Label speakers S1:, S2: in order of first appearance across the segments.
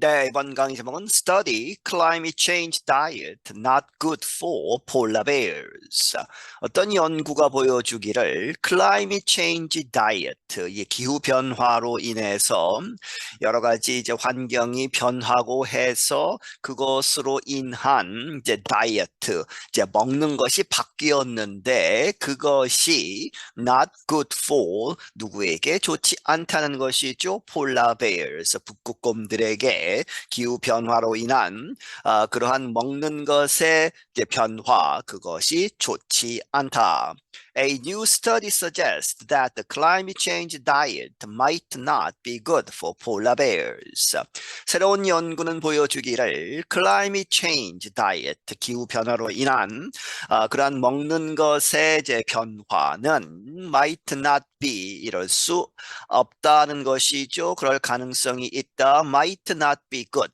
S1: 네, 이번 강의 제목은 Study Climate Change Diet Not Good for Polar Bears. 어떤 연구가 보여주기를 Climate Change Diet, 이 기후 변화로 인해서 여러 가지 이제 환경이 변하고 해서 그것으로 인한 이제 다이어트, 이제 먹는 것이 바뀌었는데 그것이 not good for 누구에게 좋지 않다는 것이죠. Polar Bears, 북극곰들에게 기후 변화로 인한 어, 그러한 먹는 것의 변화 그것이 좋지 않다. A new study suggests that the climate change diet might not be good for polar bears. 새로운 연구는 보여주기를 climate change diet, 기후 변화로 인한 어, 그러한 먹는 것의 이제 변화는 might not be 이럴 수 없다는 것이죠. 그럴 가능성이 있다. might not be good.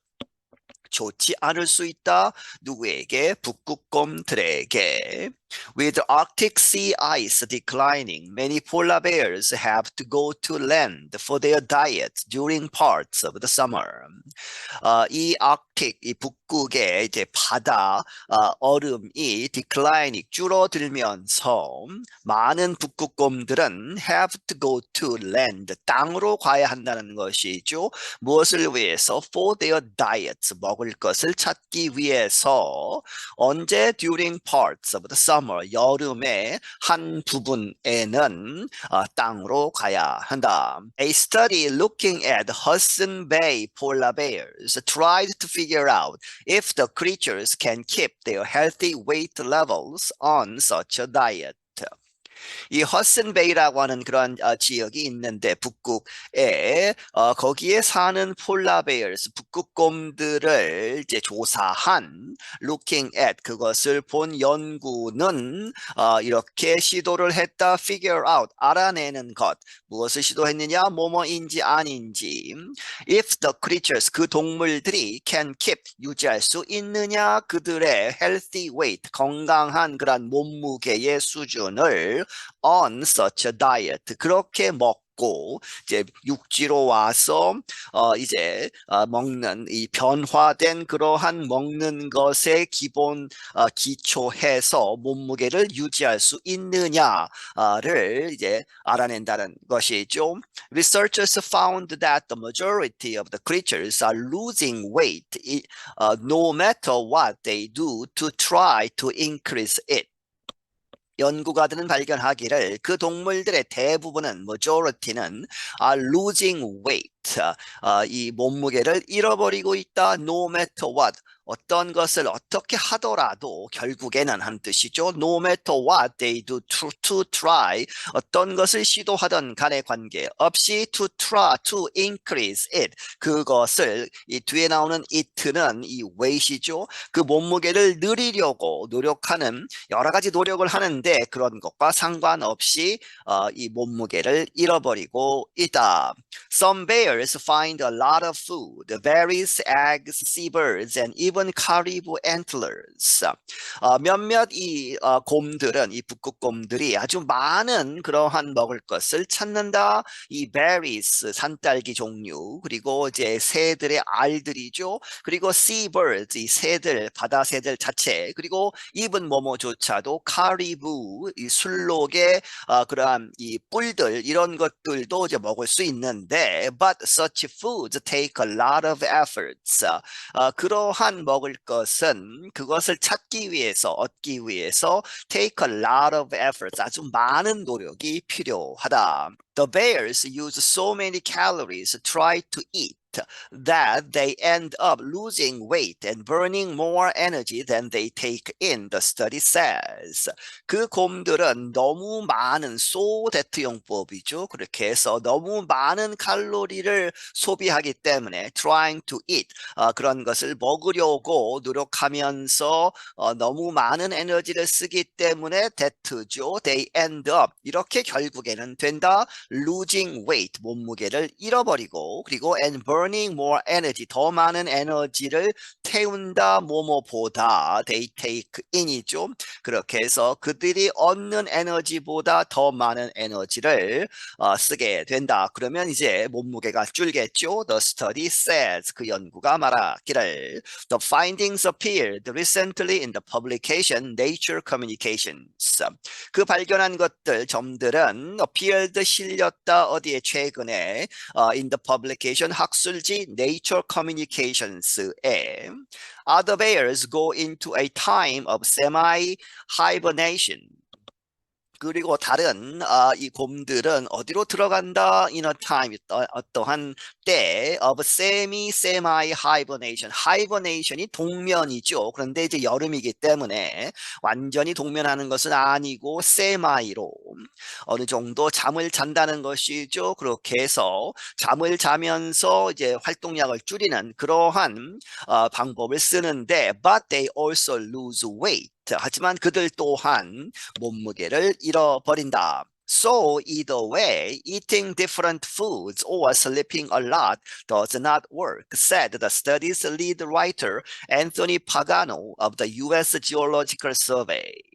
S1: 좋지 않을 수 있다. 누구에게? 북극곰들에게. With Arctic sea ice declining, many polar bears have to go to land for their diet during parts of the summer. 어, 이 Arctic, 이 북극의 이제 바다 어, 얼음이 declining 줄어들면서 많은 북극곰들은 have to go to land 땅으로 가야 한다는 것이죠. 무엇을 위해서? For their diet 먹을 것을 찾기 위해서 언제 during parts of the summer summer, 여름의 한 부분에는 어, 땅으로 가야 한다. A study looking at Hudson Bay polar bears tried to figure out if the creatures can keep their healthy weight levels on such a diet. 이 허슨베이라고 하는 그런 어, 지역이 있는데 북극에 어, 거기에 사는 폴라베어스 북극곰들을 이제 조사한 looking at 그것을 본 연구는 어, 이렇게 시도를 했다. Figure out 알아내는 것. 무엇을 시도했느냐? 뭐뭐인지 아닌지. If the creatures 그 동물들이 can keep 유지할 수 있느냐? 그들의 healthy weight 건강한 그런 몸무게의 수준을 on such a diet. 그렇게 먹고 이제 육지로 와서 어 이제 어 먹는 이 변화된 그러한 먹는 것에 기본 어 기초해서 몸무게를 유지할 수 있느냐를 이제 알아낸다는 것이죠. Researchers found that the majority of the creatures are losing weight uh, no matter what they do to try to increase it. 연구가들은 발견하기를 그 동물들의 대부분은 majority는 are losing weight 어, 이 몸무게를 잃어버리고 있다 no matter what 어떤 것을 어떻게 하더라도 결국에는 한 뜻이죠. No matter what they do to, to try 어떤 것을 시도하던 간의 관계 없이 to try to increase it 그것을 이 뒤에 나오는 it는 이 weight이죠. 그 몸무게를 늘리려고 노력하는 여러 가지 노력을 하는데 그런 것과 상관없이 어, 이 몸무게를 잃어버리고 있다. Some bears find a lot of food, berries, eggs, seabirds, and even caribou antlers. 어, 몇몇 이 어, 곰들은 이 북극곰들이 아주 많은 그러한 먹을 것을 찾는다. 이 berries 산딸기 종류 그리고 이제 새들의 알들이죠. 그리고 seabirds 이 새들 바다 새들 자체 그리고 even 뭐뭐조차도 caribou 이 술록의 어, 그러한 이 뿔들 이런 것들도 이제 먹을 수 있는데 but such foods take a lot of efforts. 어, 그러한 먹을 것은 그것을 찾기 위해서 얻기 위해서 take a lot of efforts 아주 많은 노력이 필요하다. The bears use so many calories to try to eat that they end up losing weight and burning more energy than they take in, the study says. 그 곰들은 너무 많은 소데트 용법이죠. 그렇게 해서 너무 많은 칼로리를 소비하기 때문에 trying to eat 어, 그런 것을 먹으려고 노력하면서 어, 너무 많은 에너지를 쓰기 때문에 데트죠. They end up 이렇게 결국에는 된다. losing weight 몸무게를 잃어버리고 그리고 and burning more energy 더 많은 에너지를 태운다 뭐뭐보다 they take in이죠. 그렇게 해서 그들이 얻는 에너지보다 더 많은 에너지를 어, 쓰게 된다. 그러면 이제 몸무게가 줄겠죠. The study says 그 연구가 말하기를 The findings appeared recently in the publication Nature Communications. 그 발견한 것들 점들은 appeared 실렸다 어디에 최근에 어, in the publication 학술 지 Nature Communications에 other bears go into a time of semi-hibernation. 그리고 다른 아, 이 곰들은 어디로 들어간다? in a time 어, 어떠한 때 of semi semi hibernation. hibernation이 동면이죠. 그런데 이제 여름이기 때문에 완전히 동면하는 것은 아니고 semi로 어느 정도 잠을 잔다는 것이죠. 그렇게 해서 잠을 자면서 이제 활동량을 줄이는 그러한 어, 방법을 쓰는데 but they also lose weight. 하지만 그들 또한 몸무게를 잃어버린다. So either way, eating different foods or sleeping a lot does not work, said the study's lead writer Anthony Pagano of the U.S. Geological Survey.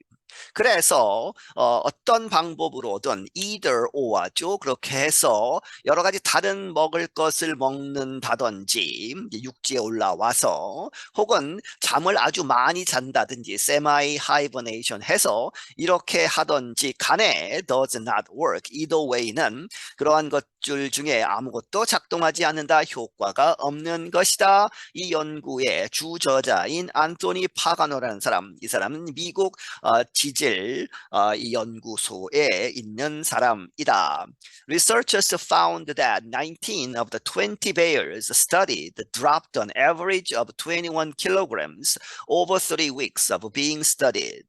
S1: 그래서 어, 어떤 방법으로든 either or죠. 그렇게 해서 여러 가지 다른 먹을 것을 먹는다든지 육지에 올라와서 혹은 잠을 아주 많이 잔다든지 semi hibernation 해서 이렇게 하든지 간에 does not work. either way는 그러한 것들 중에 아무것도 작동하지 않는다. 효과가 없는 것이다. 이 연구의 주저자인 안토니 파가노라는 사람, 이 사람은 미국 어, 지질 어, 이 연구소에 있는 사람이다. Researchers found that 19 of the 20 bears studied dropped an average of 21 kilograms over three weeks of being studied.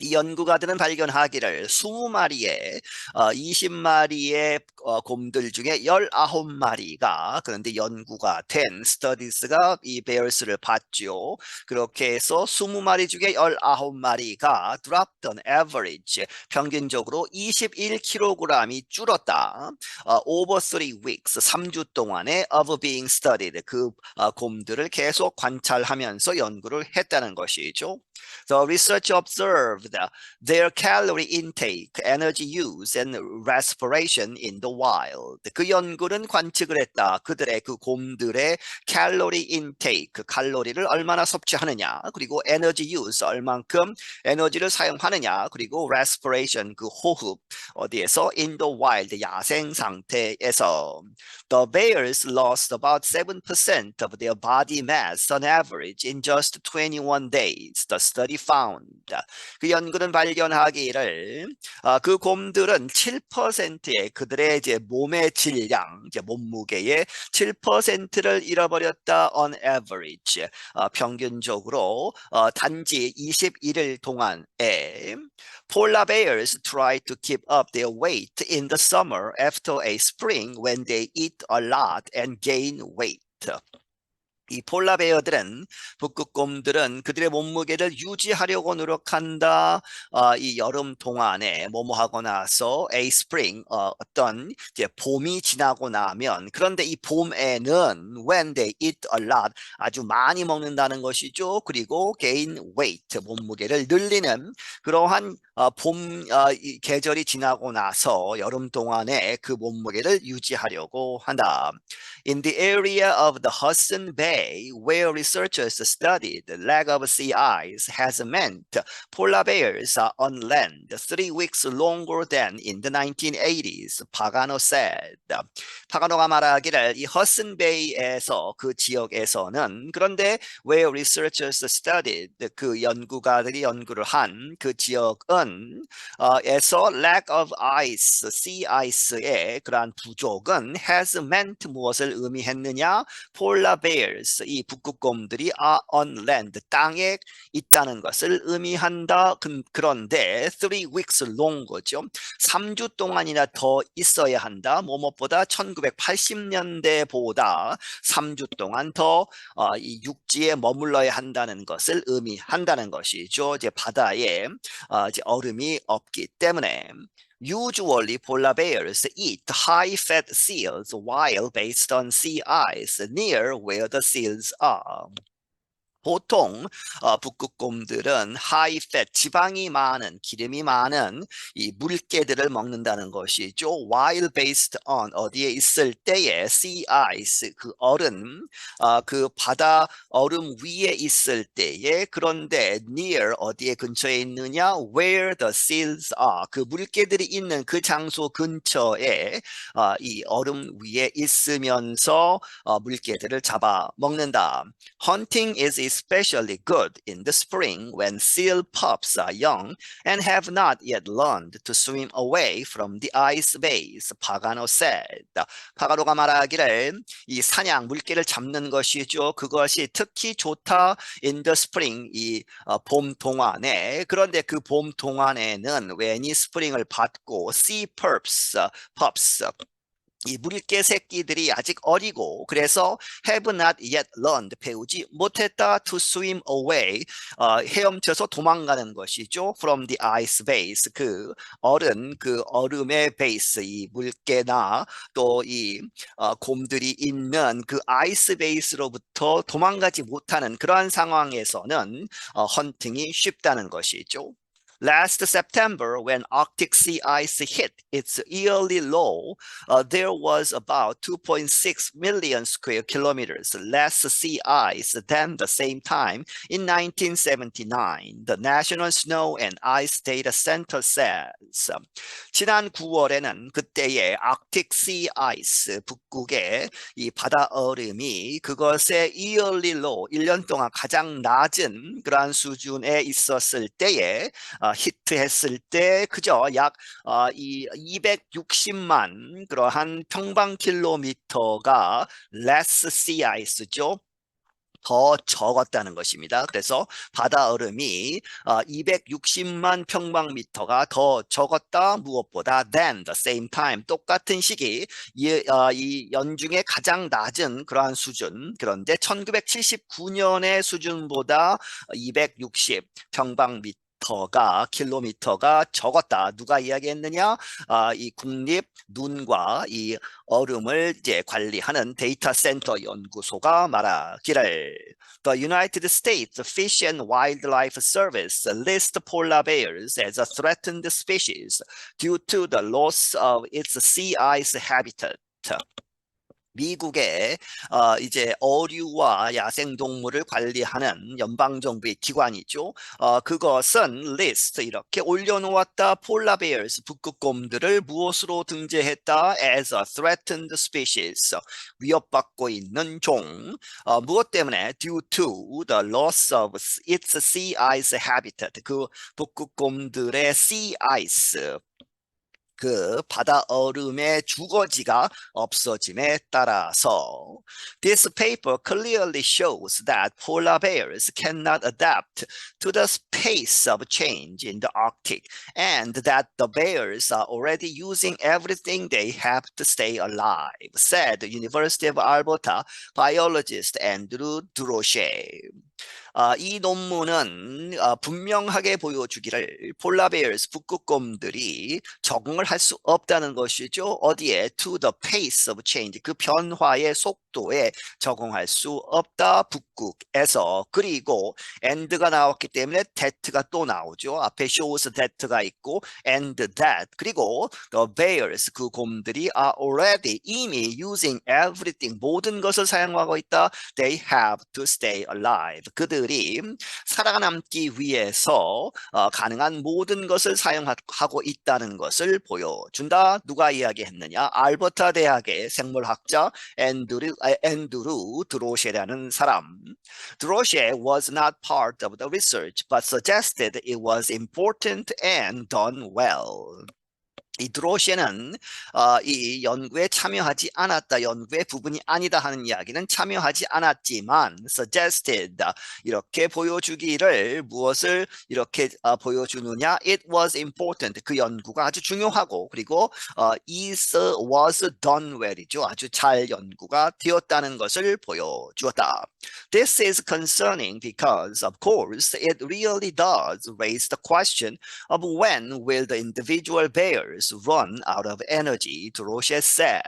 S1: 이 연구가들은 발견하기를 20마리의 어, 20마리의 어, 곰들 중에 19마리가 그런데 연구가 된 스터디스가 이 베어스를 봤죠. 그렇게 해서 20마리 중에 19마리가 dropped on 평균적으로 21kg이 줄었다. 어, over three weeks 3주 동안에 of being studied 그 어, 곰들을 계속 관찰하면서 연구를 했다는 것이죠. The research observed their calorie intake, energy use, and respiration in the wild. 그 연구는 관측을 했다. 그들의 그 곰들의 calorie intake, 그 칼로리를 얼마나 섭취하느냐, 그리고 energy use, 얼만큼 에너지를 사용하느냐, 그리고 respiration, 그 호흡, 어디에서 in the wild, 야생 상태에서. The bears lost about 7% of their body mass on average in just 21 days. The study found. 그 연구는 발견하기를 아, 그 곰들은 7%의 그들의 이제 몸의 질량, 이제 몸무게의 7%를 잃어버렸다 on average. 아, 평균적으로 어, 단지 21일 동안에 Polar bears try to keep up their weight in the summer after a spring when they eat a lot and gain weight. 이 폴라베어들은 북극곰들은 그들의 몸무게를 유지하려고 노력한다. 어, 이 여름 동안에 뭐뭐 하고 나서 a spring 어, 어떤 이제 봄이 지나고 나면 그런데 이 봄에는 when they eat a lot 아주 많이 먹는다는 것이죠. 그리고 gain weight 몸무게를 늘리는 그러한 어, 봄 어, 이 계절이 지나고 나서 여름 동안에 그 몸무게를 유지하려고 한다. In the area of the Hudson Bay, where researchers studied the lack of sea ice has meant polar bears are on land three weeks longer than in the 1980s, Pagano said. 파가노가 말하기를 이 허슨 베이에서 그 지역에서는 그런데 where researchers studied 그 연구가들이 연구를 한 그 지역은 어, 에서 lack of ice, sea ice의 그러한 부족은 has meant 무엇을 의미했느냐? polar bears 이 북극곰들이 are on land 땅에 있다는 것을 의미한다. 그, 그런데 three weeks longer죠. 3주 동안이나 더 있어야 한다. 뭐뭐보다 1980년대보다 3주 동안 더 어, 이 육지에 머물러야 한다는 것을 의미한다는 것이죠. 이제 바다에 어, 이제 얼음이 없기 때문에 Usually, polar bears eat high-fat seals while based on sea ice near where the seals are. 보통 어, 북극곰들은 high fat 지방이 많은 기름이 많은 이 물개들을 먹는다는 것이죠. while based on 어디에 있을 때에 sea ice 그 얼음 어, 그 바다 얼음 위에 있을 때에 그런데 near 어디에 근처에 있느냐 where the seals are 그 물개들이 있는 그 장소 근처에 어, 이 얼음 위에 있으면서 어, 물개들을 잡아 먹는다. Hunting is especially good in the spring when seal pups are young and have not yet learned to swim away from the ice base. 파가노 said. 파가노가 말하기를 이 사냥 물개를 잡는 것이죠. 그것이 특히 좋다 in the spring 이 어, 봄 동안에 그런데 그 봄 동안에는 웬이 스프링을 받고 sea pups, pups 이 물개 새끼들이 아직 어리고 그래서 have not yet learned 배우지 못했다 to swim away 어, 헤엄쳐서 도망가는 것이죠 from the ice base 그 얼음 그 얼음의 베이스 이 물개나 또이 어, 곰들이 있는 그 아이스 베이스로부터 도망가지 못하는 그러한 상황에서는 어, 헌팅이 쉽다는 것이죠. Last September, when Arctic sea ice hit its yearly low, uh, there was about 2.6 million square kilometers less sea ice than the same time in 1979. The National Snow and Ice Data Center says. 지난 9월에는 그때의 Arctic sea ice 북극의 이 바다 얼음이 그것의 yearly low 1년 동안 가장 낮은 그러한 수준에 있었을 때에 어, 히트했을 때 그저 약 어, 이 260만 그러한 평방킬로미터가 less sea ice죠. 더 적었다는 것입니다. 그래서 바다 얼음이 어, 260만 평방미터가 더 적었다 무엇보다 than the same time 똑같은 시기 이, 어, 이 연중에 가장 낮은 그러한 수준 그런데 1979년의 수준보다 260 평방미터 터가 킬로미터가 적었다. 누가 이야기했느냐? 아, 이 국립 눈과 이 얼음을 이제 관리하는 데이터 센터 연구소가 말하기를 The United States Fish and Wildlife Service list polar bears as a threatened species due to the loss of its sea ice habitat. 미국의 어, 이제 어류와 야생동물을 관리하는 연방정부의 기관이죠. 어, 그것은 리스트 이렇게 올려놓았다. 폴라베어스 북극곰들을 무엇으로 등재했다? As a threatened species. 위협받고 있는 종. 어, 무엇 때문에? Due to the loss of its sea ice habitat. 그 북극곰들의 sea ice. 그 바다 얼음의 주거지가 없어짐에 따라서 This paper clearly shows that polar bears cannot adapt to the pace of change in the Arctic and that the bears are already using everything they have to stay alive, said University of Alberta biologist Andrew Drochet. 아, 이 논문은 아, 분명하게 보여주기를 폴라베어스 북극곰들이 적응을 할 수 없다는 것이죠. 어디에? To the pace of change. 그 변화의 속도에 적응할 수 없다. 북 극에서 그리고 and가 나왔기 때문에 that가 또 나오죠. 앞에 shows that가 있고 and that 그리고 the bears 그 곰들이 are already 이미 using everything 모든 것을 사용하고 있다. They have to stay alive. 그들이 살아남기 위해서 어, 가능한 모든 것을 사용하고 있다는 것을 보여준다. 누가 이야기했느냐? 알버타 대학의 생물학자 앤드루, 앤드루 드로셰라는 사람. Droger was not part of the research, but suggested it was important and done well. 이 드로시는 어, 이 연구에 참여하지 않았다. 연구의 부분이 아니다 하는 이야기는 참여하지 않았지만 suggested 이렇게 보여주기를 무엇을 이렇게 어, 보여주느냐? It was important. 그 연구가 아주 중요하고 그리고 어, is was done well이죠. 아주 잘 연구가 되었다는 것을 보여주었다. This is concerning because of course it really does raise the question of when will the individual bears bears run out of energy, Drosche said.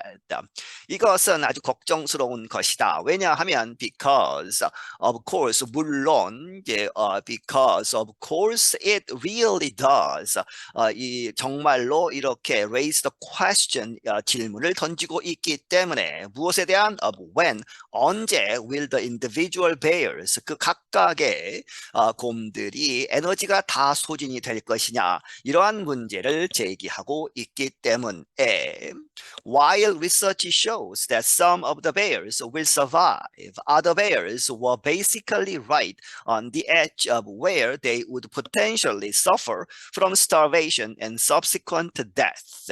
S1: 이것은 아주 걱정스러운 것이다. 왜냐하면 because of course 물론 이제 어, because of course it really does. 어, 이 정말로 이렇게 raise the question 어, 질문을 던지고 있기 때문에 무엇에 대한 of when 언제 will the individual bears 그 각각의 어, 곰들이 에너지가 다 소진이 될 것이냐 이러한 문제를 제기하고 있기 때문에 while research shows that some of the bears will survive other bears were basically right on the edge of where they would potentially suffer from starvation and subsequent death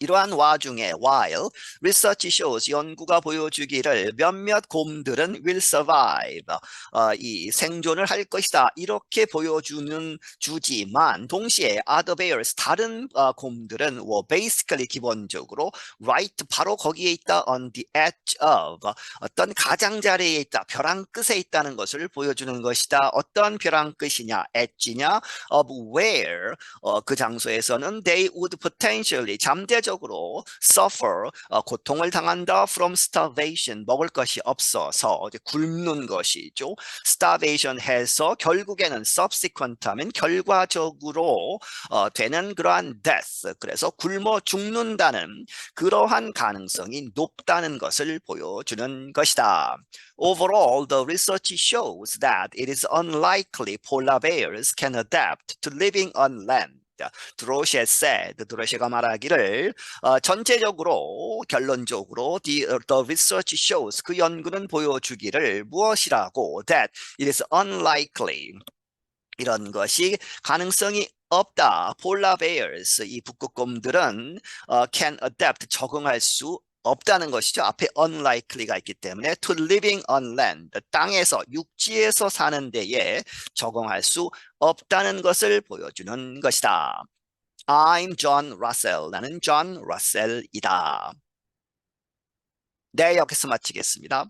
S1: 이러한 와중에 while research shows 연구가 보여주기를 몇몇 곰들은 will survive 어, 이 생존을 할 것이다. 이렇게 보여주는 주지만 동시에 other bears 다른 어, 곰들은 were basically 기본적으로 right 바로 거기에 있다 on the edge of. 어떤 가장자리에 있다 벼랑 끝에 있다는 것을 보여주는 것이다. 어떤 벼랑 끝이냐 edge냐 of where 어, 그 장소에서는 they would potentially 잠재 적으로 suffer 어, 고통을 당한다 from starvation 먹을 것이 없어서 이제 굶는 것이죠. starvation 해서 결국에는 subsequent 하면 결과적으로 어, 되는 그러한 death 그래서 굶어 죽는다는 그러한 가능성이 높다는 것을 보여주는 것이다. Overall, the research shows that it is unlikely polar bears can adapt to living on land. 드로시에 said, 드로시가 말하기를 어, 전체적으로 결론적으로 the, the research shows 그 연구는 보여주기를 무엇이라고 that it is unlikely 이런 것이 가능성이 없다. 폴라 베어스 이 북극곰들은 어, can adapt 적응할 수 없다는 것이죠. 앞에 unlikely가 있기 때문에 to living on land 땅에서 육지에서 사는 데에 적응할 수 없다는 것을 보여주는 것이다. I'm John Russell. 나는 John Russell이다. 네, 여기서 마치겠습니다.